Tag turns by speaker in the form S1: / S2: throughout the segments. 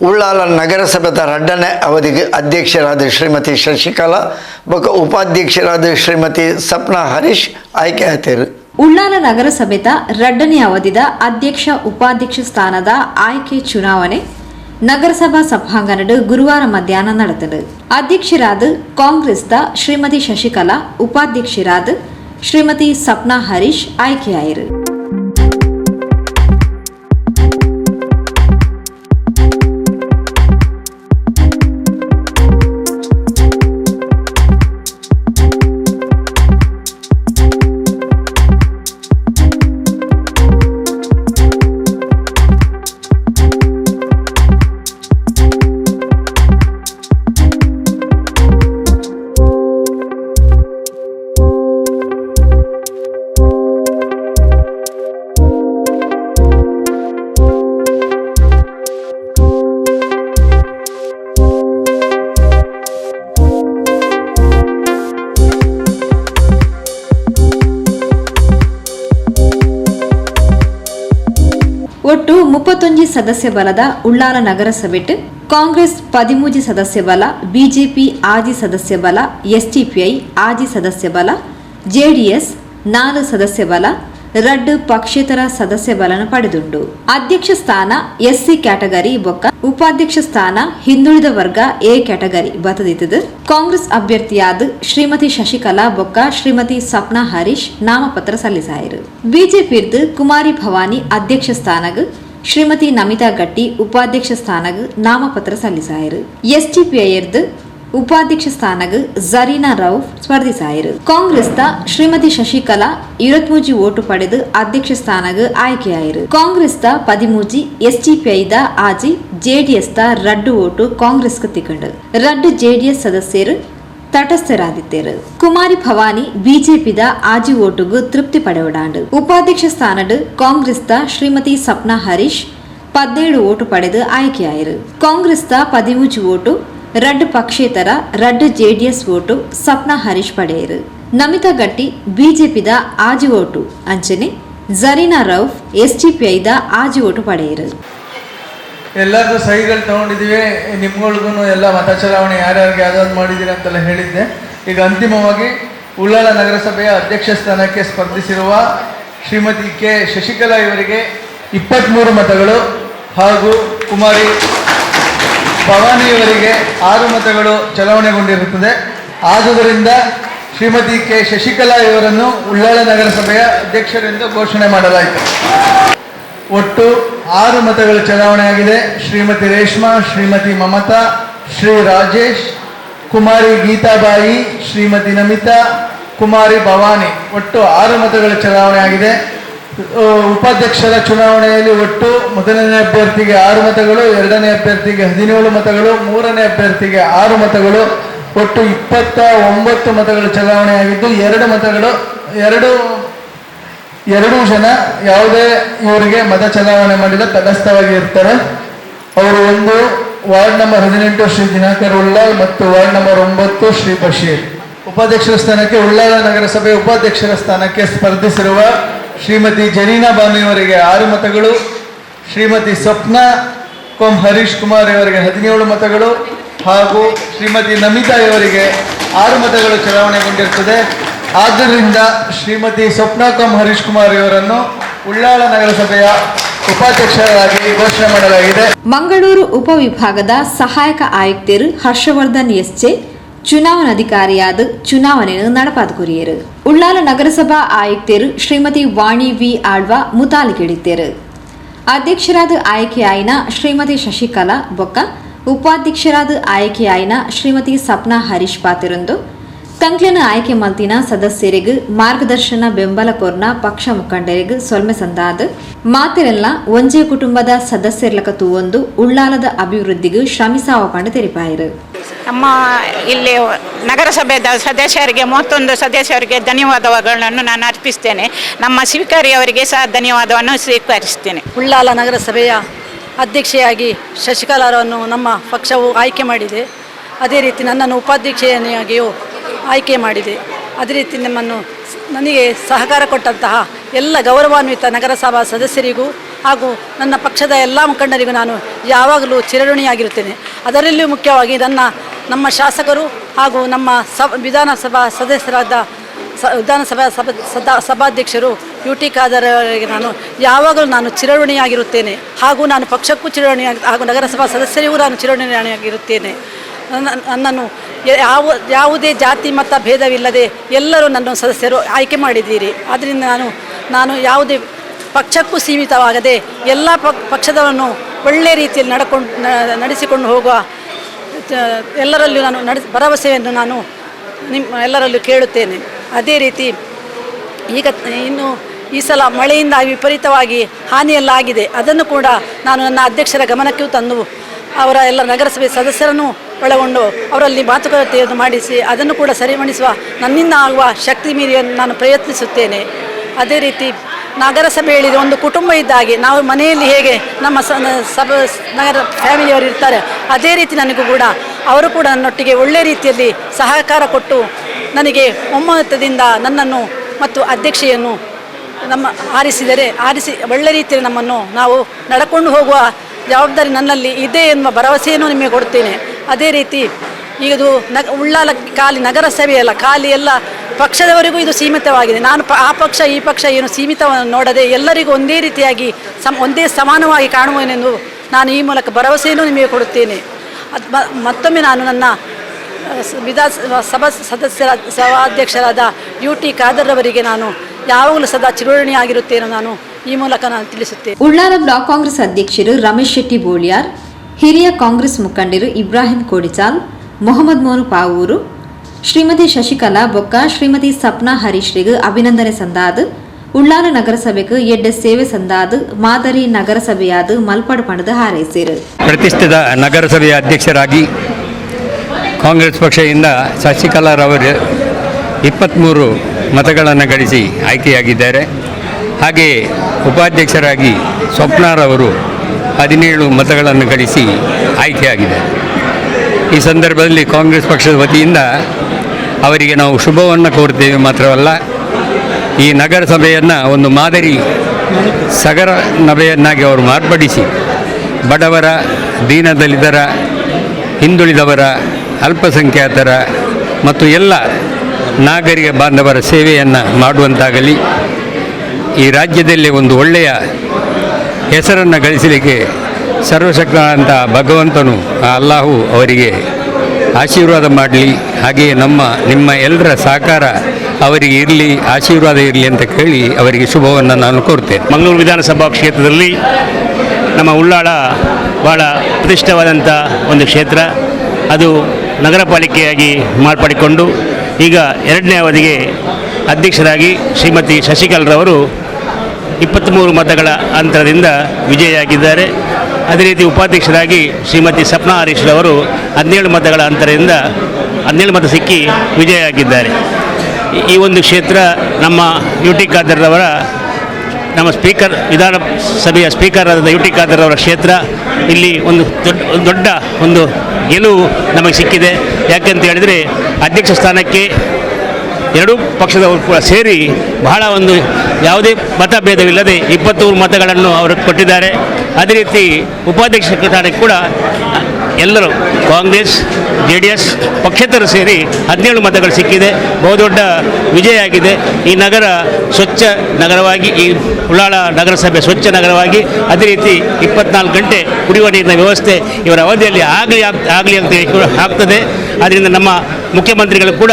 S1: ಉಳ್ಳಾಲ ನಗರಸಭೆದ ರಡ್ಡನೆ ಅವಧಿಗೆ ಅಧ್ಯಕ್ಷರಾದ ಶ್ರೀಮತಿ ಶಶಿಕಲಾ, ಬೊಕ ಉಪಾಧ್ಯಕ್ಷರಾದ ಶ್ರೀಮತಿ ಸಪ್ನಾ ಹರೀಶ್ ಆಯ್ಕೆ ಆಯ್ತರು.
S2: ಉಳ್ಳಾಲ ನಗರಸಭೆದ ರಡ್ಡನೆ ಅವಧಿದ ಅಧ್ಯಕ್ಷ ಉಪಾಧ್ಯಕ್ಷ ಸ್ಥಾನದ ಆಯ್ಕೆ ಚುನಾವಣೆ ನಗರಸಭಾ ಸಭಾಂಗಣದ ಗುರುವಾರ ಮಧ್ಯಾಹ್ನ ನಡೆದದು. ಅಧ್ಯಕ್ಷರಾದ ಕಾಂಗ್ರೆಸ್ದ ಶ್ರೀಮತಿ ಶಶಿಕಲಾ, ಉಪಾಧ್ಯಕ್ಷರಾದ ಶ್ರೀಮತಿ ಸಪ್ನಾ ಹರೀಶ್ ಆಯ್ಕೆಯಾಯಿರು. ಮುಪ್ಪತ್ತೊಂಜಿ ಸದಸ್ಯ ಬಲದ ಉಳ್ಳಾಲ ನಗರಸಭೆಟ್ ಕಾಂಗ್ರೆಸ್ ಪದಿಮೂಜಿ ಸದಸ್ಯ ಬಲ, ಬಿಜೆಪಿ ಆಜಿ ಸದಸ್ಯ ಬಲ, ಎಸ್ಟಿಪಿಐ ಆಜಿ ಸದಸ್ಯ ಬಲ, ಜೆಡಿಎಸ್ ನಾಲ್ಕು ಸದಸ್ಯ ಬಲ ರಡ್ ಪಕ್ಷೇತರ ಸದಸ್ಯ ಬಲನ ಪಡೆದುಂಡು ಅಧ್ಯಕ್ಷ ಸ್ಥಾನ ಎಸ್ಸಿ ಕ್ಯಾಟಗರಿ ಬೊಕ್ಕ, ಉಪಾಧ್ಯಕ್ಷ ಸ್ಥಾನ ಹಿಂದುಳಿದ ವರ್ಗ ಎ ಕ್ಯಾಟಗರಿ ಬತದಿತ್ತದು ಕಾಂಗ್ರೆಸ್ ಅಭ್ಯರ್ಥಿಯಾದ ಶ್ರೀಮತಿ ಶಶಿಕಲಾ ಬೊಕ್ಕ, ಶ್ರೀಮತಿ ಸಪ್ನಾ ಹರೀಶ್ ನಾಮಪತ್ರ ಸಲ್ಲಿಸಾಯಿರು. ಬಿಜೆಪಿರ್ದು ಕುಮಾರಿ ಭವಾನಿ ಅಧ್ಯಕ್ಷ ಸ್ಥಾನಗ್ ಶ್ರೀಮತಿ ನಮಿತಾ ಗಟ್ಟಿ ಉಪಾಧ್ಯಕ್ಷ ಸ್ಥಾನಗ್ ನಾಮಪತ್ರ ಸಲ್ಲಿಸಾಯಿರು. ಎಸ್ಟಿಪಿಐರ್ದು ಉಪಾಧ್ಯಕ್ಷ ಸ್ಥಾನಗ್ ಜರೀನಾ ರೌಫ್ ಸ್ಪರ್ಧಿಸಾಯರು. ಕಾಂಗ್ರೆಸ್ದ ಶ್ರೀಮತಿ ಶಶಿಕಲಾ ಇರತ್ಮೂಜಿ ಓಟು ಪಡೆದು ಅಧ್ಯಕ್ಷ ಸ್ಥಾನಗ್ ಆಯ್ಕೆಯಾಯರು. ಕಾಂಗ್ರೆಸ್ದ ಪದಿಮೂಜಿ, ಎಸ್ಟಿಪಿಐದ ಆಜಿ, ಜೆಡಿಎಸ್ದ ರಡ್ಡು ಓಟು ಕಾಂಗ್ರೆಸ್ಗೆ ತಿಕೊಂಡು ರಡ್ಡು ಜೆಡಿಎಸ್ ಸದಸ್ಯರು ತಟಸ್ಥರಾದಿದ್ದೇರು ಕುಮಾರಿ ಭವಾನಿ ಬಿಜೆಪಿದ ಆಜಿ ಓಟುಗು ತೃಪ್ತಿ ಪಡೆವಡಾಂಡು ಉಪಾಧ್ಯಕ್ಷ ಸ್ಥಾನಡ್ ಕಾಂಗ್ರೆಸ್ದ ಶ್ರೀಮತಿ ಸಪ್ನಾ ಹರೀಶ್ ಪದ್ದೇಳು ಓಟು ಪಡೆದು ಆಯ್ಕೆಯಾಯಿರು. ಕಾಂಗ್ರೆಸ್ದ ಪದಿಮೂಜಿ ಓಟು ರಡ್ ಪಕ್ಷೇತರ ರಡ್ ಜೆಡಿಎಸ್ ಓಟು ಸಪ್ನಾ ಹರೀಶ್ ಪಡೆಯರು. ನಮಿತಾ ಗಟ್ಟಿ ಬಿಜೆಪಿದ ಆಜಿ ಓಟು ಅಂಚನೆ ಜರೀನಾ ರೌಫ್ ಎಸ್ಟಿಪಿಐದ ಆಜಿ ಓಟು ಪಡೆಯರು.
S3: ಎಲ್ಲರದ್ದು ಸಹಿಗಳು ತಗೊಂಡಿದ್ದೀವಿ ನಿಮ್ಗಳಿಗೂ ಎಲ್ಲ ಮತ ಚಲಾವಣೆ ಯಾರ್ಯಾರಿಗೆ ಯಾವ್ದಾದ್ರು ಮಾಡಿದ್ದೀರಿ ಅಂತೆಲ್ಲ ಹೇಳಿದ್ದೆ. ಈಗ ಅಂತಿಮವಾಗಿ ಉಳ್ಳಾಳ ನಗರಸಭೆಯ ಅಧ್ಯಕ್ಷ ಸ್ಥಾನಕ್ಕೆ ಸ್ಪರ್ಧಿಸಿರುವ ಶ್ರೀಮತಿ ಕೆ. ಶಶಿಕಲಾ ಇವರಿಗೆ ಇಪ್ಪತ್ತ್ಮೂರು ಮತಗಳು ಹಾಗೂ ಕುಮಾರಿ ಭವಾನಿಯವರಿಗೆ ಆರು ಮತಗಳು ಚಲಾವಣೆಗೊಂಡಿರುತ್ತದೆ. ಆದುದರಿಂದ ಶ್ರೀಮತಿ ಕೆ. ಶಶಿಕಲಾ ಇವರನ್ನು ಉಳ್ಳಾಳ ನಗರಸಭೆಯ ಅಧ್ಯಕ್ಷರೆಂದು ಘೋಷಣೆ ಮಾಡಲಾಯಿತು. ಒಟ್ಟು ಆರು ಮತಗಳ ಚಲಾವಣೆಯಾಗಿದೆ ಶ್ರೀಮತಿ ರೇಷ್ಮಾ, ಶ್ರೀಮತಿ ಮಮತಾ, ಶ್ರೀ ರಾಜೇಶ್, ಕುಮಾರಿ ಗೀತಾಬಾಯಿ, ಶ್ರೀಮತಿ ನಮಿತಾ, ಕುಮಾರಿ ಭವಾನಿ. ಒಟ್ಟು ಆರು ಮತಗಳ ಚಲಾವಣೆಯಾಗಿದೆ ಉಪಾಧ್ಯಕ್ಷರ ಚುನಾವಣೆಯಲ್ಲಿ ಒಟ್ಟು ಮೊದಲನೇ ಅಭ್ಯರ್ಥಿಗೆ ಆರು ಮತಗಳು, ಎರಡನೇ ಅಭ್ಯರ್ಥಿಗೆ ಹದಿನೇಳು ಮತಗಳು, ಮೂರನೇ ಅಭ್ಯರ್ಥಿಗೆ ಆರು ಮತಗಳು. ಒಟ್ಟು ಇಪ್ಪತ್ತ ಒಂಬತ್ತು ಮತಗಳು ಚಲಾವಣೆಯಾಗಿದ್ದು ಎರಡು ಮತಗಳು, ಎರಡು ಎರಡೂ ಜನ ಯಾವುದೇ ಇವರಿಗೆ ಮತ ಚಲಾವಣೆ ಮಾಡಿದ ತಟಸ್ಥವಾಗಿ ಇರ್ತಾರೆ. ಅವರು ಒಂದು ವಾರ್ಡ್ ನಂಬರ್ ಹದಿನೆಂಟು ಶ್ರೀ ದಿನಾಕರ್ ಉಳ್ಳಾಲ್ ಮತ್ತು ವಾರ್ಡ್ ನಂಬರ್ ಒಂಬತ್ತು ಶ್ರೀ ಬಶೀರ್. ಉಪಾಧ್ಯಕ್ಷರ ಸ್ಥಾನಕ್ಕೆ ಉಳ್ಳಾಲ ನಗರಸಭೆ ಉಪಾಧ್ಯಕ್ಷರ ಸ್ಥಾನಕ್ಕೆ ಸ್ಪರ್ಧಿಸಿರುವ ಶ್ರೀಮತಿ ಜರೀನಾ ಬಾನುಯವರಿಗೆ ಆರು ಮತಗಳು, ಶ್ರೀಮತಿ ಸ್ವಪ್ನ ಕೊಂ ಹರೀಶ್ ಕುಮಾರ್ ಇವರಿಗೆ ಹದಿನೇಳು ಮತಗಳು ಹಾಗೂ ಶ್ರೀಮತಿ ನಮಿತಾ ಇವರಿಗೆ ಆರು ಮತಗಳು ಚಲಾವಣೆಗೊಂಡಿರುತ್ತದೆ ಆದ್ದರಿಂದ ಶ್ರೀಮತಿ ಸ್ವಪ್ನಾಕಂ ಹರೀಶ್ ಕುಮಾರ್ ಇವರನ್ನು ಉಳ್ಳಾಳ ನಗರಸಭೆಯ ಉಪಾಧ್ಯಕ್ಷರಾಗಿ ಘೋಷಣೆ ಮಾಡಲಾಗಿದೆ.
S2: ಮಂಗಳೂರು ಉಪವಿಭಾಗದ ಸಹಾಯಕ ಆಯುಕ್ತರು ಹರ್ಷವರ್ಧನ್ ಎಸ್ಜೆ ಚುನಾವಣಾಧಿಕಾರಿಯಾದ ಚುನಾವಣೆಯನ್ನು ನಡಪಾದುಕುರಿಯರು. ಉಳ್ಳಾಲ ನಗರಸಭಾ ಆಯುಕ್ತರು ಶ್ರೀಮತಿ ವಾಣಿ ವಿ ಆಡ್ವಾ ಮುತಾಲಿಗಿಡಿದ್ದರು. ಅಧ್ಯಕ್ಷರಾದ ಆಯ್ಕೆಯಾಯಿನ ಶ್ರೀಮತಿ ಶಶಿಕಲಾ ಬೊಕ್ಕ, ಉಪಾಧ್ಯಕ್ಷರಾದ ಆಯ್ಕೆಯಾಯಿನ ಶ್ರೀಮತಿ ಸಪ್ನಾ ಹರೀಶ್ ಪಾತಿರೊಂದು ತಂಕ್ಲೆನ ಆಯ್ಕೆ ಮಂತಿನ ಸದಸ್ಯರಿಗೂ ಮಾರ್ಗದರ್ಶನ ಬೆಂಬಲ ಕೋರ್ನ ಪಕ್ಷ ಮುಖಂಡರಿಗೂ ಸೊಲ್ಮೆ ಸಂದಾದ. ಮಾತಿರೆಲ್ಲ ಒಂಜೇ ಕುಟುಂಬದ ಸದಸ್ಯರ್ಲಕ ತೂವೊಂದು ಉಳ್ಳಾಲದ ಅಭಿವೃದ್ಧಿಗೂ ಶ್ರಮಿಸಾವ ಪಂಡ ತೆರಿಪಾಯಿರು.
S4: ನಮ್ಮ ಇಲ್ಲಿ ನಗರಸಭೆಯ ಸದಸ್ಯರಿಗೆ ಮೂವತ್ತೊಂದು ಸದಸ್ಯರಿಗೆ ಧನ್ಯವಾದಗಳನ್ನು ನಾನು ಅರ್ಪಿಸ್ತೇನೆ. ನಮ್ಮ ಸ್ವೀಕಾರಿ ಅವರಿಗೆ ಸಹ ಧನ್ಯವಾದವನ್ನು ಸ್ವೀಕರಿಸ್ತೇನೆ.
S5: ಉಳ್ಳಾಲ ನಗರಸಭೆಯ ಅಧ್ಯಕ್ಷೆಯಾಗಿ ಶಶಿಕಲಾರನ್ನು ನಮ್ಮ ಪಕ್ಷವು ಆಯ್ಕೆ ಮಾಡಿದೆ. ಅದೇ ರೀತಿ ನನ್ನನ್ನು ಉಪಾಧ್ಯಕ್ಷೆಯನ್ನಾಗಿಯೂ ಆಯ್ಕೆ ಮಾಡಿದೆ. ಅದೇ ರೀತಿ ನಮ್ಮನ್ನು ನನಗೆ ಸಹಕಾರ ಕೊಟ್ಟಂತಹ ಎಲ್ಲ ಗೌರವಾನ್ವಿತ ನಗರಸಭಾ ಸದಸ್ಯರಿಗೂ ಹಾಗೂ ನನ್ನ ಪಕ್ಷದ ಎಲ್ಲ ಮುಖಂಡರಿಗೂ ನಾನು ಯಾವಾಗಲೂ ಚಿರಋಣಿಯಾಗಿರುತ್ತೇನೆ. ಅದರಲ್ಲಿಯೂ ಮುಖ್ಯವಾಗಿ ನನ್ನ, ನಮ್ಮ ಶಾಸಕರು ಹಾಗೂ ನಮ್ಮ ಸ ವಿಧಾನಸಭಾ ಸದಸ್ಯರಾದ ಸ, ವಿಧಾನಸಭಾ ಸಭಾ, ಸದಾ, ಸಭಾಧ್ಯಕ್ಷರು ಯು ಟಿ ಖಾದರ್ ಅವರಿಗೆ ನಾನು ಯಾವಾಗಲೂ ನಾನು ಚಿರಋಣಿಯಾಗಿರುತ್ತೇನೆ ಹಾಗೂ ನಾನು ಪಕ್ಷಕ್ಕೂ ಚಿರಋಣಿಯಾಗಿ ಹಾಗೂ ನಗರಸಭಾ ಸದಸ್ಯರಿಗೂ ನಾನು ಚಿರಋಣಿಯಾಗಿರುತ್ತೇನೆ. ನನ್ನನ್ನು ಯಾವ, ಯಾವುದೇ ಜಾತಿ ಮತ ಭೇದವಿಲ್ಲದೆ ಎಲ್ಲರೂ ನನ್ನ ಸದಸ್ಯರು ಆಯ್ಕೆ ಮಾಡಿದ್ದೀರಿ. ಆದ್ದರಿಂದ ನಾನು ನಾನು ಯಾವುದೇ ಪಕ್ಷಕ್ಕೂ ಸೀಮಿತವಾಗದೆ ಎಲ್ಲ ಪಕ್ಷದವರನ್ನು ಒಳ್ಳೆಯ ರೀತಿಯಲ್ಲಿ ನಡ್ಕೊಂಡು ನಡೆಸಿಕೊಂಡು ಹೋಗುವ ಎಲ್ಲರಲ್ಲೂ ನಾನು ನಡೆಸ್ ಭರವಸೆಯನ್ನು ನಾನು ನಿಮ್ಮ ಎಲ್ಲರಲ್ಲೂ ಕೇಳುತ್ತೇನೆ. ಅದೇ ರೀತಿ ಈಗ ಇನ್ನು ಈ ಸಲ ಮಳೆಯಿಂದ ವಿಪರೀತವಾಗಿ ಹಾನಿಯೆಲ್ಲ ಆಗಿದೆ ಅದನ್ನು ಕೂಡ ನಾನು ನನ್ನ ಅಧ್ಯಕ್ಷರ ಗಮನಕ್ಕೂ ತಂದು ಅವರ ಎಲ್ಲ ನಗರಸಭೆ ಸದಸ್ಯರನ್ನು ಒಳಗೊಂಡು ಅವರಲ್ಲಿ ಮಾತುಕತೆಯನ್ನು ಮಾಡಿಸಿ ಅದನ್ನು ಕೂಡ ಸರಿಮಣಿಸುವ ನನ್ನಿಂದ ಆಗುವ ಶಕ್ತಿ ಮೀರಿಯನ್ನು ನಾನು ಪ್ರಯತ್ನಿಸುತ್ತೇನೆ. ಅದೇ ರೀತಿ ನಗರಸಭೆಯಲ್ಲಿ ಒಂದು ಕುಟುಂಬ ಇದ್ದಾಗೆ ನಾವು ಮನೆಯಲ್ಲಿ ಹೇಗೆ ನಮ್ಮ ಸಭ, ನಗರ ಫ್ಯಾಮಿಲಿಯವರು ಇರ್ತಾರೆ, ಅದೇ ರೀತಿ ನನಗೂ ಕೂಡ ಅವರು ಕೂಡ ನನ್ನೊಟ್ಟಿಗೆ ಒಳ್ಳೆಯ ರೀತಿಯಲ್ಲಿ ಸಹಕಾರ ಕೊಟ್ಟು ನನಗೆ ಒಮ್ಮತದಿಂದ ನನ್ನನ್ನು ಮತ್ತು ಅಧ್ಯಕ್ಷೆಯನ್ನು ನಮ್ಮ ಆರಿಸಿದರೆ, ಆರಿಸಿ, ಒಳ್ಳೆ ರೀತಿಯಲ್ಲಿ ನಮ್ಮನ್ನು ನಾವು ನಡ್ಕೊಂಡು ಹೋಗುವ ಜವಾಬ್ದಾರಿ ನನ್ನಲ್ಲಿ ಇದೆ ಎನ್ನುವ ಭರವಸೆಯನ್ನು ನಿಮಗೆ ಕೊಡ್ತೇನೆ ಅದೇ ರೀತಿ ಈಗ ಇದು ನಗ, ಉಳ್ಳಾಲ, ಖಾಲಿ ನಗರಸಭೆಯಲ್ಲ ಖಾಲಿ ಎಲ್ಲ ಪಕ್ಷದವರಿಗೂ ಇದು ಸೀಮಿತವಾಗಿದೆ. ನಾನು ಪ, ಆ ಪಕ್ಷ, ಈ ಪಕ್ಷ ಏನು ಸೀಮಿತವನ್ನು ನೋಡದೆ ಎಲ್ಲರಿಗೂ ಒಂದೇ ರೀತಿಯಾಗಿ ಸಮ, ಒಂದೇ ಸಮಾನವಾಗಿ ಕಾಣುವನೆಂದು ನಾನು ಈ ಮೂಲಕ ಭರವಸೆಯನ್ನು ನಿಮಗೆ ಕೊಡುತ್ತೇನೆ. ಅದು ಮತ್ತೊಮ್ಮೆ ನಾನು ನನ್ನ ವಿಧಾನ ಸಭಾ ಸದಸ್ಯರ, ಸಭಾಧ್ಯಕ್ಷರಾದ ಯು ಟಿ ಖಾದರ್ ಅವರಿಗೆ ನಾನು ಯಾವಾಗಲೂ ಸದಾ ಚಿರೋಣಿಯಾಗಿರುತ್ತೇನೆ ನಾನು ಈ ಮೂಲಕ ನಾನು ತಿಳಿಸುತ್ತೇನೆ.
S2: ಉಳ್ಳಾಲ ಬ್ಲಾಕ್ ಕಾಂಗ್ರೆಸ್ ಅಧ್ಯಕ್ಷರು ರಮೇಶ್ ಶೆಟ್ಟಿ ಬೋಳಿಯಾರ್ ಹಿರಿಯ ಕಾಂಗ್ರೆಸ್ ಮುಖಂಡರು ಇಬ್ರಾಹಿಂ ಕೋಡಿಚಾಲ್, ಮೊಹಮ್ಮದ್ ಮೋನು ಪಾವೂರು, ಶ್ರೀಮತಿ ಶಶಿಕಲಾ ಬೊಕ್ಕ, ಶ್ರೀಮತಿ ಸಪ್ನಾ ಹರೀಶ್ರಿಗೆ ಅಭಿನಂದನೆ ಸಂದಾದು, ಉಳ್ಳಾಲ ನಗರಸಭೆಗೆ ಎಡ್ಡೆ ಸೇವೆ ಸಂದಾದು, ಮಾದರಿ ನಗರಸಭೆಯಾದ ಮಲ್ಪಡ ಪಣದ ಹಾರೈಸಿರು.
S6: ಪ್ರತಿಷ್ಠಿತ ನಗರಸಭೆಯ ಅಧ್ಯಕ್ಷರಾಗಿ ಕಾಂಗ್ರೆಸ್ ಪಕ್ಷದಿಂದ ಶಶಿಕಲಾರವರು ಇಪ್ಪತ್ತ್ಮೂರು ಮತಗಳನ್ನು ಗಳಿಸಿ ಆಯ್ಕೆಯಾಗಿದ್ದಾರೆ. ಹಾಗೆಯೇ ಉಪಾಧ್ಯಕ್ಷರಾಗಿ ಸ್ವಪ್ನಾರವರು ಹದಿನೇಳು ಮತಗಳನ್ನು ಗಳಿಸಿ ಆಯ್ಕೆಯಾಗಿದೆ. ಈ ಸಂದರ್ಭದಲ್ಲಿ ಕಾಂಗ್ರೆಸ್ ಪಕ್ಷದ ವತಿಯಿಂದ ಅವರಿಗೆ ನಾವು ಶುಭವನ್ನು ಕೋರ್ತೇವೆ ಮಾತ್ರವಲ್ಲ, ಈ ನಗರಸಭೆಯನ್ನು ಒಂದು ಮಾದರಿ ಸಗರ ನಭೆಯನ್ನಾಗಿ ಅವರು ಮಾರ್ಪಡಿಸಿ, ಬಡವರ, ದೀನದಲಿತರ, ಹಿಂದುಳಿದವರ, ಅಲ್ಪಸಂಖ್ಯಾತರ ಮತ್ತು ಎಲ್ಲ ನಾಗರಿಕ ಬಾಂಧವರ ಸೇವೆಯನ್ನು ಮಾಡುವಂತಾಗಲಿ. ಈ ರಾಜ್ಯದಲ್ಲಿ ಒಂದು ಒಳ್ಳೆಯ ಹೆಸರನ್ನು ಗಳಿಸಲಿಕ್ಕೆ ಸರ್ವಶಕ್ತನಾದಂಥ ಭಗವಂತನು ಆ ಅಲ್ಲಾಹು ಅವರಿಗೆ ಆಶೀರ್ವಾದ ಮಾಡಲಿ. ಹಾಗೆಯೇ ನಮ್ಮ, ನಿಮ್ಮ ಎಲ್ಲರ ಸಹಕಾರ ಅವರಿಗೆ ಇರಲಿ, ಆಶೀರ್ವಾದ ಇರಲಿ ಅಂತ ಕೇಳಿ ಅವರಿಗೆ ಶುಭವನ್ನು ನಾನು ಕೋರ್ತೇನೆ
S7: ಮಂಗಳೂರು ವಿಧಾನಸಭಾ ಕ್ಷೇತ್ರದಲ್ಲಿ ನಮ್ಮ ಉಳ್ಳಾಳ ಭಾಳ ಪ್ರತಿಷ್ಠವಾದಂಥ ಒಂದು ಕ್ಷೇತ್ರ. ಅದು ನಗರ ಪಾಲಿಕೆಯಾಗಿ ಮಾರ್ಪಡಿಕೊಂಡು ಈಗ ಎರಡನೇ ಅವಧಿಗೆ ಅಧ್ಯಕ್ಷರಾಗಿ ಶ್ರೀಮತಿ ಶಶಿಕಲ್ರವರು ಇಪ್ಪತ್ತ್ಮೂರು ಮತಗಳ ಅಂತರದಿಂದ ವಿಜಯಿಯಾಗಿದ್ದಾರೆ. ಅದೇ ರೀತಿ ಉಪಾಧ್ಯಕ್ಷರಾಗಿ ಶ್ರೀಮತಿ ಸಪ್ನಾ ಹರೀಶ್ ರವರು ಹದಿನೇಳು ಮತಗಳ ಅಂತರದಿಂದ ಹದಿನೇಳು ಮತ ಸಿಕ್ಕಿ ವಿಜಯಿಯಾಗಿದ್ದಾರೆ. ಈ- ಒಂದು ಕ್ಷೇತ್ರ ನಮ್ಮ ಯು ಟಿ ಖಾದರ್ರವರ ನಮ್ಮ ಸ್ಪೀಕರ್, ವಿಧಾನಸಭೆಯ ಸ್ಪೀಕರ್ ಆದ ಯು ಟಿ ಖಾದರ್ರವರ ಕ್ಷೇತ್ರ. ಇಲ್ಲಿ ಒಂದು ದೊಡ್ಡ ದೊಡ್ಡ ಒಂದು ಗೆಲುವು ನಮಗೆ ಸಿಕ್ಕಿದೆ. ಯಾಕೆಂತ ಹೇಳಿದರೆ ಅಧ್ಯಕ್ಷ ಸ್ಥಾನಕ್ಕೆ ಎರಡೂ ಪಕ್ಷದವರು ಕೂಡ ಸೇರಿ ಬಹಳ ಒಂದು ಯಾವುದೇ ಮತಭೇದವಿಲ್ಲದೆ ಇಪ್ಪತ್ತೂರು ಮತಗಳನ್ನು ಅವರು ಕೊಟ್ಟಿದ್ದಾರೆ. ಅದೇ ರೀತಿ ಉಪಾಧ್ಯಕ್ಷ ಸ್ಥಾನಕ್ಕೆ ಕೂಡ ಎಲ್ಲರೂ ಕಾಂಗ್ರೆಸ್, ಜೆ ಡಿ ಎಸ್ ಪಕ್ಷೇತರು ಸೇರಿ ಹದಿನೇಳು ಮತಗಳು ಸಿಕ್ಕಿದೆ. ಬಹುದೊಡ್ಡ ವಿಜಯ ಆಗಿದೆ. ಈ ನಗರ ಸ್ವಚ್ಛ ನಗರವಾಗಿ, ಈ ಉಳ್ಳಾಳ ನಗರಸಭೆ ಸ್ವಚ್ಛ ನಗರವಾಗಿ ಅದೇ ರೀತಿ ಇಪ್ಪತ್ನಾಲ್ಕು ಗಂಟೆ ಕುಡಿಯುವ ನೀರಿನ ವ್ಯವಸ್ಥೆ ಇವರ ಅವಧಿಯಲ್ಲಿ ಆಗಲಿ ಆಗಲಿ ಅಂತ ಆಗ್ತದೆ. ಆದ್ದರಿಂದ ನಮ್ಮ ಮುಖ್ಯಮಂತ್ರಿಗಳು ಕೂಡ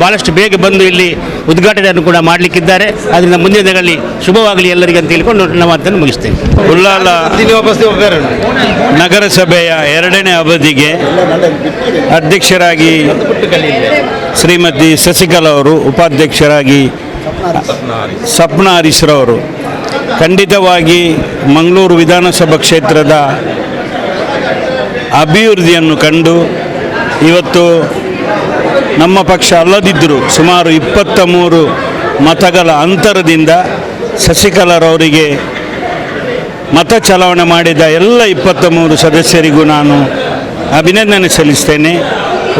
S7: ಭಾಳಷ್ಟು ಬೇಗ ಬಂದು ಇಲ್ಲಿ ಉದ್ಘಾಟನೆಯನ್ನು ಕೂಡ ಮಾಡಲಿಕ್ಕಿದ್ದಾರೆ. ಅದರಿಂದ ಮುಂದಿನ ದಿನಗಳಲ್ಲಿ ಶುಭವಾಗಲಿ ಎಲ್ಲರಿಗೆ ಅಂತ ಹೇಳಿಕೊಂಡು ನಮ್ಮ ಮಾತನ್ನು ಮುಗಿಸ್ತೇನೆ.
S8: ಉಳ್ಳಾಲ ನಗರಸಭೆಯ ಎರಡನೇ ಅವಧಿಗೆ ಅಧ್ಯಕ್ಷರಾಗಿ ಶ್ರೀಮತಿ ಶಶಿಕಲಾ ಅವರು ಉಪಾಧ್ಯಕ್ಷರಾಗಿ ಸಪ್ನಾ ಹರೀಶ್ರವರು ಖಂಡಿತವಾಗಿ ಮಂಗಳೂರು ವಿಧಾನಸಭಾ ಕ್ಷೇತ್ರದ ಅಭಿವೃದ್ಧಿಯನ್ನು ಕಂಡು ಇವತ್ತು ನಮ್ಮ ಪಕ್ಷ ಅಲ್ಲದಿದ್ದರೂ ಸುಮಾರು ಇಪ್ಪತ್ತ ಮೂರು ಮತಗಳ ಅಂತರದಿಂದ ಶಶಿಕಲಾರವರಿಗೆ ಮತ ಚಲಾವಣೆ ಮಾಡಿದ ಎಲ್ಲ ಇಪ್ಪತ್ತ ಮೂರು ಸದಸ್ಯರಿಗೂ ನಾನು ಅಭಿನಂದನೆ ಸಲ್ಲಿಸ್ತೇನೆ.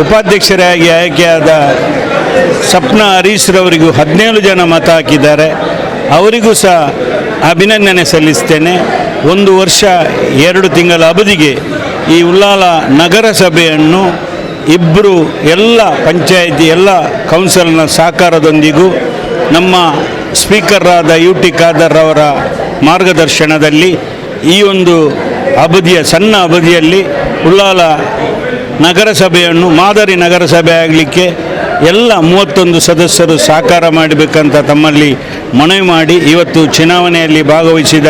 S8: ಉಪಾಧ್ಯಕ್ಷರಾಗಿ ಆಯ್ಕೆಯಾದ ಸಪ್ನ ಹರೀಶ್ರವರಿಗೂ ಹದಿನೇಳು ಜನ ಮತ ಹಾಕಿದ್ದಾರೆ. ಅವರಿಗೂ ಸಹ ಅಭಿನಂದನೆ ಸಲ್ಲಿಸ್ತೇನೆ. ಒಂದು ವರ್ಷ ಎರಡು ತಿಂಗಳ ಅವಧಿಗೆ ಈ ಉಲ್ಲಾಲ ನಗರಸಭೆಯನ್ನು ಇಬ್ಬರು ಎಲ್ಲ ಪಂಚಾಯಿತಿ ಎಲ್ಲ ಕೌನ್ಸಿಲ್ನ ಸಹಕಾರದೊಂದಿಗೂ ನಮ್ಮ ಸ್ಪೀಕರಾದ ಯು ಟಿ ಖಾದರ್ ಅವರ ಮಾರ್ಗದರ್ಶನದಲ್ಲಿ ಈ ಒಂದು ಅವಧಿಯ ಸಣ್ಣ ಅವಧಿಯಲ್ಲಿ ಉಳ್ಳಾಲ ನಗರಸಭೆಯನ್ನು, ಮಾದರಿ ನಗರಸಭೆ ಆಗಲಿಕ್ಕೆ ಎಲ್ಲ ಮೂವತ್ತೊಂದು ಸದಸ್ಯರು ಸಹಕಾರ ಮಾಡಬೇಕಂತ ತಮ್ಮಲ್ಲಿ ಮನವಿ ಮಾಡಿ ಇವತ್ತು ಚುನಾವಣೆಯಲ್ಲಿ ಭಾಗವಹಿಸಿದ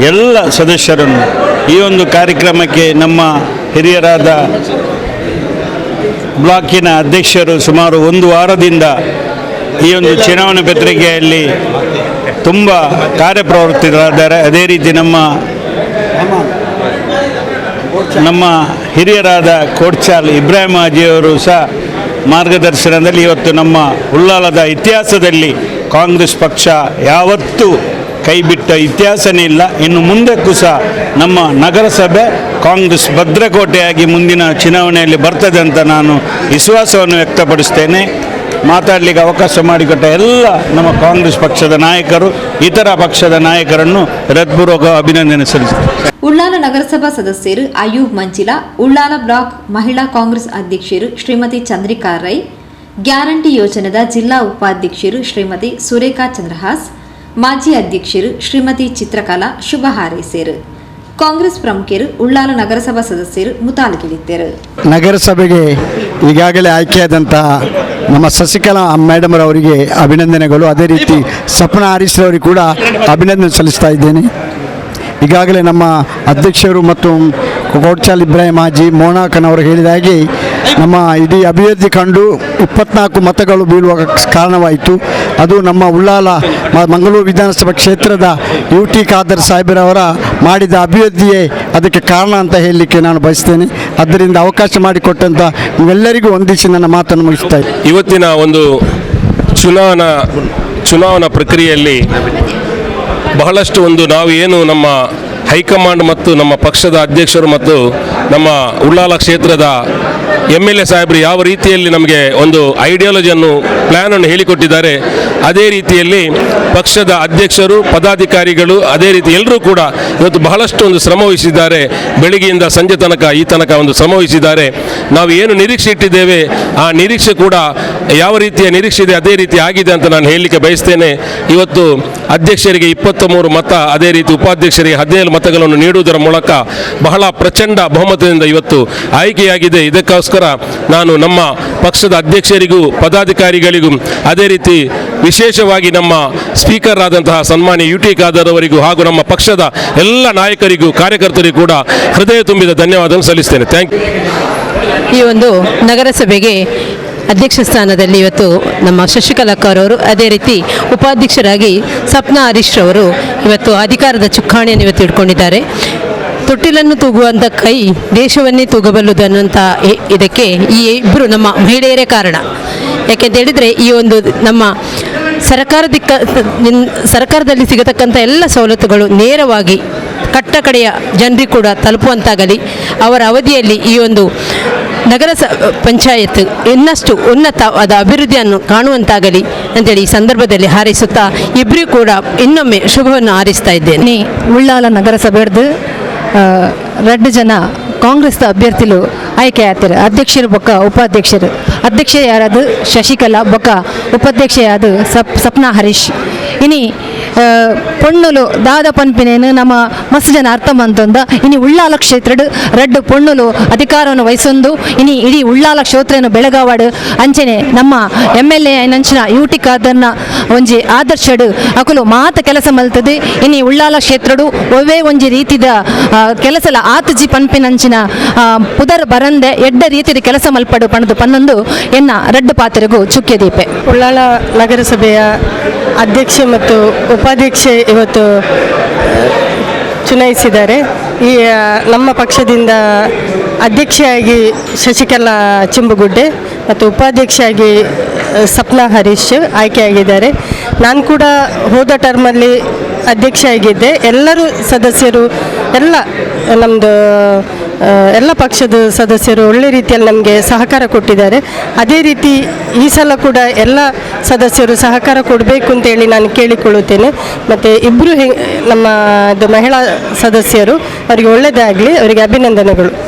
S8: ಎಲ್ಲ ಸದಸ್ಯರನ್ನು ಈ ಒಂದು ಕಾರ್ಯಕ್ರಮಕ್ಕೆ ನಮ್ಮ ಹಿರಿಯರಾದ ಬ್ಲಾಕಿನ ಅಧ್ಯಕ್ಷರು ಸುಮಾರು ಒಂದು ವಾರದಿಂದ ಈ ಒಂದು ಚುನಾವಣಾ ಪತ್ರಿಕೆಯಲ್ಲಿ ತುಂಬ ಕಾರ್ಯಪ್ರವೃತ್ತರಿದ್ದಾರೆ ಅದೇ ರೀತಿ ನಮ್ಮ ನಮ್ಮ ಹಿರಿಯರಾದ ಕೋಡ್ಚಾಲ್ ಇಬ್ರಾಹಿಂ ಹಾಜಿಯವರು ಸಹ ಮಾರ್ಗದರ್ಶನದಲ್ಲಿ ಇವತ್ತು ನಮ್ಮ ಉಳ್ಳಾಲದ ಇತಿಹಾಸದಲ್ಲಿ ಕಾಂಗ್ರೆಸ್ ಪಕ್ಷ ಯಾವತ್ತೂ ಕೈಬಿಟ್ಟ ಇತಿಹಾಸನೇ ಇಲ್ಲ. ಇನ್ನು ಮುಂದಕ್ಕೂ ಸಹ ನಮ್ಮ ನಗರಸಭೆ ಕಾಂಗ್ರೆಸ್ ಭದ್ರಕೋಟೆಯಾಗಿ ಮುಂದಿನ ಚುನಾವಣೆಯಲ್ಲಿ ಬರ್ತದೆ ಅಂತ ನಾನು ವಿಶ್ವಾಸವನ್ನು ವ್ಯಕ್ತಪಡಿಸ್ತೇನೆ. ಮಾತಾಡಲಿಕ್ಕೆ ಅವಕಾಶ ಮಾಡಿಕೊಟ್ಟ ಎಲ್ಲ ನಮ್ಮ ಕಾಂಗ್ರೆಸ್ ಪಕ್ಷದ ನಾಯಕರು, ಇತರ ಪಕ್ಷದ ನಾಯಕರನ್ನು ಹೃತ್ಪೂರ್ವಕ ಅಭಿನಂದನೆ ಸಲ್ಲಿಸುತ್ತೇನೆ.
S2: ಉಳ್ಳಾಲ ನಗರಸಭಾ ಸದಸ್ಯರು ಅಯೂಬ್ ಮಂಚಿಲ, ಉಳ್ಳಾಲ ಬ್ಲಾಕ್ ಮಹಿಳಾ ಕಾಂಗ್ರೆಸ್ ಅಧ್ಯಕ್ಷರು ಶ್ರೀಮತಿ ಚಂದ್ರಿಕಾ ರೈ, ಗ್ಯಾರಂಟಿ ಯೋಜನೆದ ಜಿಲ್ಲಾ ಉಪಾಧ್ಯಕ್ಷರು ಶ್ರೀಮತಿ ಸುರೇಖಾ ಚಂದ್ರಹಾಸ್, ಮಾಜಿ ಅಧ್ಯಕ್ಷರು ಶ್ರೀಮತಿ ಚಿತ್ರಕಲಾ ಶುಭ ಹಾರೈಸಿರು ಕಾಂಗ್ರೆಸ್ ಪ್ರಮುಖರು ಉಳ್ಳಾಲ ನಗರಸಭಾ ಸದಸ್ಯರು ಮುತಾಲಿಗಿಳಿದ್ದರು
S9: ನಗರಸಭೆಗೆ ಈಗಾಗಲೇ ಆಯ್ಕೆಯಾದಂತಹ ನಮ್ಮ ಶಶಿಕಲಾ ಮೇಡಮ್ ಅವರಿಗೆ ಅಭಿನಂದನೆಗಳು. ಅದೇ ರೀತಿ ಸಪ್ನ ಹರೀಶ್ ಕೂಡ ಅಭಿನಂದನೆ ಸಲ್ಲಿಸ್ತಾ ಇದ್ದೇನೆ. ಈಗಾಗಲೇ ನಮ್ಮ ಅಧ್ಯಕ್ಷರು ಮತ್ತು ಕೋಟ್ಚಾಲ್ ಇಬ್ರಾಹಿಂ ಹಾಜಿ ಮೋನಾಕನವರು ಹೇಳಿದ ಹಾಗೆ ನಮ್ಮ ಇಡೀ ಅಭಿವೃದ್ಧಿ ಕಂಡು ಇಪ್ಪತ್ನಾಲ್ಕು ಮತಗಳು ಬೀಳುವ ಕಾರಣವಾಯಿತು. ಅದು ನಮ್ಮ ಉಳ್ಳಾಲ ಮಂಗಳೂರು ವಿಧಾನಸಭಾ ಕ್ಷೇತ್ರದ ಯು ಟಿ ಖಾದರ್ ಸಾಹೇಬರವರ ಮಾಡಿದ ಅಭಿವೃದ್ಧಿಯೇ ಅದಕ್ಕೆ ಕಾರಣ ಅಂತ ಹೇಳಲಿಕ್ಕೆ ನಾನು ಬಯಸ್ತೇನೆ. ಅದರಿಂದ ಅವಕಾಶ ಮಾಡಿಕೊಟ್ಟಂಥ ನೀವೆಲ್ಲರಿಗೂ ವಂದಿಸಿ ನನ್ನ ಮಾತನ್ನು ಮುಗಿಸ್ತಾ
S10: ಇವತ್ತಿನ ಒಂದು ಚುನಾವಣಾ ಚುನಾವಣಾ ಪ್ರಕ್ರಿಯೆಯಲ್ಲಿ ಬಹಳಷ್ಟು ಒಂದು ನಾವು ಏನು ನಮ್ಮ ಹೈಕಮಾಂಡ್ ಮತ್ತು ನಮ್ಮ ಪಕ್ಷದ ಅಧ್ಯಕ್ಷರು ಮತ್ತು ನಮ್ಮ ಉಳ್ಳಾಲ ಕ್ಷೇತ್ರದ ಎಂ ಎಲ್ ಎ ಸಾಹೇಬರು ಯಾವ ರೀತಿಯಲ್ಲಿ ನಮಗೆ ಒಂದು ಐಡಿಯಾಲಜಿಯನ್ನು ಪ್ಲ್ಯಾನನ್ನು ಹೇಳಿಕೊಟ್ಟಿದ್ದಾರೆ, ಅದೇ ರೀತಿಯಲ್ಲಿ ಪಕ್ಷದ ಅಧ್ಯಕ್ಷರು, ಪದಾಧಿಕಾರಿಗಳು, ಅದೇ ರೀತಿ ಎಲ್ಲರೂ ಕೂಡ ಇವತ್ತು ಬಹಳಷ್ಟು ಒಂದು ಶ್ರಮ ವಹಿಸಿದ್ದಾರೆ. ಬೆಳಗ್ಗೆಯಿಂದ ಸಂಜೆ ತನಕ ಈ ತನಕ ಒಂದು ಶ್ರಮ ವಹಿಸಿದ್ದಾರೆ. ನಾವು ಏನು ನಿರೀಕ್ಷೆ ಇಟ್ಟಿದ್ದೇವೆ, ಆ ನಿರೀಕ್ಷೆ ಕೂಡ ಯಾವ ರೀತಿಯ ನಿರೀಕ್ಷೆ ಇದೆ, ಅದೇ ರೀತಿ ಆಗಿದೆ ಅಂತ ನಾನು ಹೇಳಲಿಕ್ಕೆ ಬಯಸ್ತೇನೆ. ಇವತ್ತು ಅಧ್ಯಕ್ಷರಿಗೆ ಇಪ್ಪತ್ತ ಮೂರು ಮತ, ಅದೇ ರೀತಿ ಉಪಾಧ್ಯಕ್ಷರಿಗೆ ಹದಿನೇಳು ಮತಗಳನ್ನು ನೀಡುವುದರ ಮೂಲಕ ಬಹಳ ಪ್ರಚಂಡ ಬಹುಮತದಿಂದ ಇವತ್ತು ಆಯ್ಕೆಯಾಗಿದೆ. ಇದಕ್ಕೋಸ್ಕರ ನಾನು ನಮ್ಮ ಪಕ್ಷದ ಅಧ್ಯಕ್ಷರಿಗೂ, ಪದಾಧಿಕಾರಿಗಳಿಗೂ ಅದೇ ರೀತಿ ವಿಶೇಷವಾಗಿ ನಮ್ಮ ಸ್ಪೀಕರ್ ಆದಂತಹ ಸನ್ಮಾನ್ಯ ಯು ಟಿ ಖಾದರ್ ಅವರಿಗೂ ಹಾಗೂ ನಮ್ಮ ಪಕ್ಷದ ಎಲ್ಲ ನಾಯಕರಿಗೂ, ಕಾರ್ಯಕರ್ತರಿಗೂ ಕೂಡ ಹೃದಯ ತುಂಬಿದ ಧನ್ಯವಾದವನ್ನು ಸಲ್ಲಿಸ್ತೇನೆ. ಥ್ಯಾಂಕ್ ಯು
S11: ಈ ಒಂದು ನಗರಸಭೆಗೆ ಅಧ್ಯಕ್ಷ ಸ್ಥಾನದಲ್ಲಿ ಇವತ್ತು ನಮ್ಮ ಶಶಿಕಲಾ ಅವರು, ಅದೇ ರೀತಿ ಉಪಾಧ್ಯಕ್ಷರಾಗಿ ಸಪ್ನಾ ಹರೀಶ್ ಅವರು ಇವತ್ತು ಅಧಿಕಾರದ ಚುಕ್ಕಾಣಿಯನ್ನು ಇವತ್ತು ಇಟ್ಕೊಂಡಿದ್ದಾರೆ ತೊಟ್ಟಿಲನ್ನು ತೂಗುವಂಥ ಕೈ ದೇಶವನ್ನೇ ತೂಗಬಲ್ಲುದು ಅನ್ನುವಂಥ ಇದಕ್ಕೆ ಈ ಇಬ್ಬರು ನಮ್ಮ ಮಹಿಳೆಯರೇ ಕಾರಣ. ಯಾಕೆಂತ ಹೇಳಿದರೆ ಈ ಒಂದು ನಮ್ಮ ಸರ್ಕಾರದಿಕ್ಕ ನಿನ್- ಸರ್ಕಾರದಲ್ಲಿ ಸಿಗತಕ್ಕಂಥ ಎಲ್ಲ ಸವಲತ್ತುಗಳು ನೇರವಾಗಿ ಕಟ್ಟ ಕಡೆಯ ಜನರಿಗೆ ಕೂಡ ತಲುಪುವಂತಾಗಲಿ. ಅವರ ಅವಧಿಯಲ್ಲಿ ಈ ಒಂದು ನಗರ ಸ ಪಂಚಾಯತ್ ಇನ್ನಷ್ಟು ಉನ್ನತವಾದ ಅಭಿವೃದ್ಧಿಯನ್ನು ಕಾಣುವಂತಾಗಲಿ ಅಂತೇಳಿ ಈ ಸಂದರ್ಭದಲ್ಲಿ ಹಾರೈಸುತ್ತಾ ಇಬ್ಬರಿಗೂ ಕೂಡ ಇನ್ನೊಮ್ಮೆ ಶುಭವನ್ನು ಹಾರಿಸ್ತಾ ಇದ್ದೇನೆ.
S5: ಉಳ್ಳಾಲ ನಗರಸಭೆಡ್ದು రెండు ಜನ ಕಾಂಗ್ರೆಸ್ ಅಭ್ಯರ್ಥಿಲು ಆಯ್ಕೆ ಆಗ್ತಾರೆ. ಅಧ್ಯಕ್ಷರು ಬೊಕ್ಕ, ಉಪಾಧ್ಯಕ್ಷರು. ಅಧ್ಯಕ್ಷ ಯಾರದು ಶಶಿಕಲಾ, ಬೊಕ್ಕ ಉಪಾಧ್ಯಕ್ಷ ಯಾದು ಸಪ್, ಸಪ್ನಾ ಹರೀಶ್. ಇನಿ ಪೊಣ್ಣುಲು ದಾದ ಪನ್ಪಿನೇನು ನಮ್ಮ ಅರ್ಥ ಮಂತಂದ ಇನಿ ಉಳ್ಳಾಲ ಕ್ಷೇತ್ರಡ್ ರಡ್ಡು ಪೊಣ್ಣುಲು ಅಧಿಕಾರವನ್ನು ವಹಿಸೊಂದು. ಇನಿ ಇಡೀ ಉಳ್ಳಾಲ ಕ್ಷೇತ್ರವನ್ನು ಬೆಳಗಾವಾಡು. ಅಂಚನೆ ನಮ್ಮ ಎಂ ಎಲ್ ಎ ನಂಚಿನ ಯು ಟಿ ಖಾದರ್ನ ಒಂಜಿ ಆದರ್ಶಡು. ಅಕುಲು ಮಾತ ಕೆಲಸ ಮಲ್ತದೆ. ಇನಿ ಉಳ್ಳಾಲ ಕ್ಷೇತ್ರಡು ಒವ್ವೇ ಒಂಜಿ ರೀತಿದ ಕೆಲಸಲ ಆತಜಿ ಪನ್ಪಿನಂಚಿನ ಆ, ಪುದರ್ ಬರಂದೆ ಎಡ್ಡ ರೀತಿಯ ಕೆಲಸ ಮಲ್ಪಡು ಪಣದು ಪನ್ನೊಂದು ಎನ್ನ ರಡ್ಡು ಪಾತ್ರೆಗೂ ಚುಕ್ಕೆ ದೀಪೆ
S11: ಉಳ್ಳಾಲ ನಗರಸಭೆಯ ಅಧ್ಯಕ್ಷೆ ಮತ್ತು ಉಪಾಧ್ಯಕ್ಷೆ ಇವತ್ತು ಚುನಾಯಿಸಿದ್ದಾರೆ. ಈ ನಮ್ಮ ಪಕ್ಷದಿಂದ ಅಧ್ಯಕ್ಷೆಯಾಗಿ ಶಶಿಕಲಾ ಚಿಂಬುಗುಡ್ಡೆ ಮತ್ತು ಉಪಾಧ್ಯಕ್ಷೆಯಾಗಿ ಸಪ್ನಾ ಹರೀಶ್ ಆಯ್ಕೆಯಾಗಿದ್ದಾರೆ. ನಾನು ಕೂಡ ಹೋದ ಟರ್ಮಲ್ಲಿ ಅಧ್ಯಕ್ಷ ಆಗಿದ್ದೆ ಎಲ್ಲರೂ ಸದಸ್ಯರು, ಎಲ್ಲ ನಮ್ಮದು
S12: ಎಲ್ಲ ಪಕ್ಷದ ಸದಸ್ಯರು ಒಳ್ಳೆ ರೀತಿಯಲ್ಲಿ ನಮಗೆ ಸಹಕಾರ ಕೊಟ್ಟಿದ್ದಾರೆ. ಅದೇ ರೀತಿ ಈ ಸಲ ಕೂಡ ಎಲ್ಲ ಸದಸ್ಯರು ಸಹಕಾರ ಕೊಡಬೇಕು ಅಂತೇಳಿ ನಾನು ಕೇಳಿಕೊಳ್ಳುತ್ತೇನೆ. ಮತ್ತು ಇಬ್ಬರು ನಮ್ಮ ಇದು ಮಹಿಳಾ ಸದಸ್ಯರು, ಅವರಿಗೆ ಒಳ್ಳೆಯದಾಗಲಿ ಅವರಿಗೆ ಅಭಿನಂದನೆಗಳು.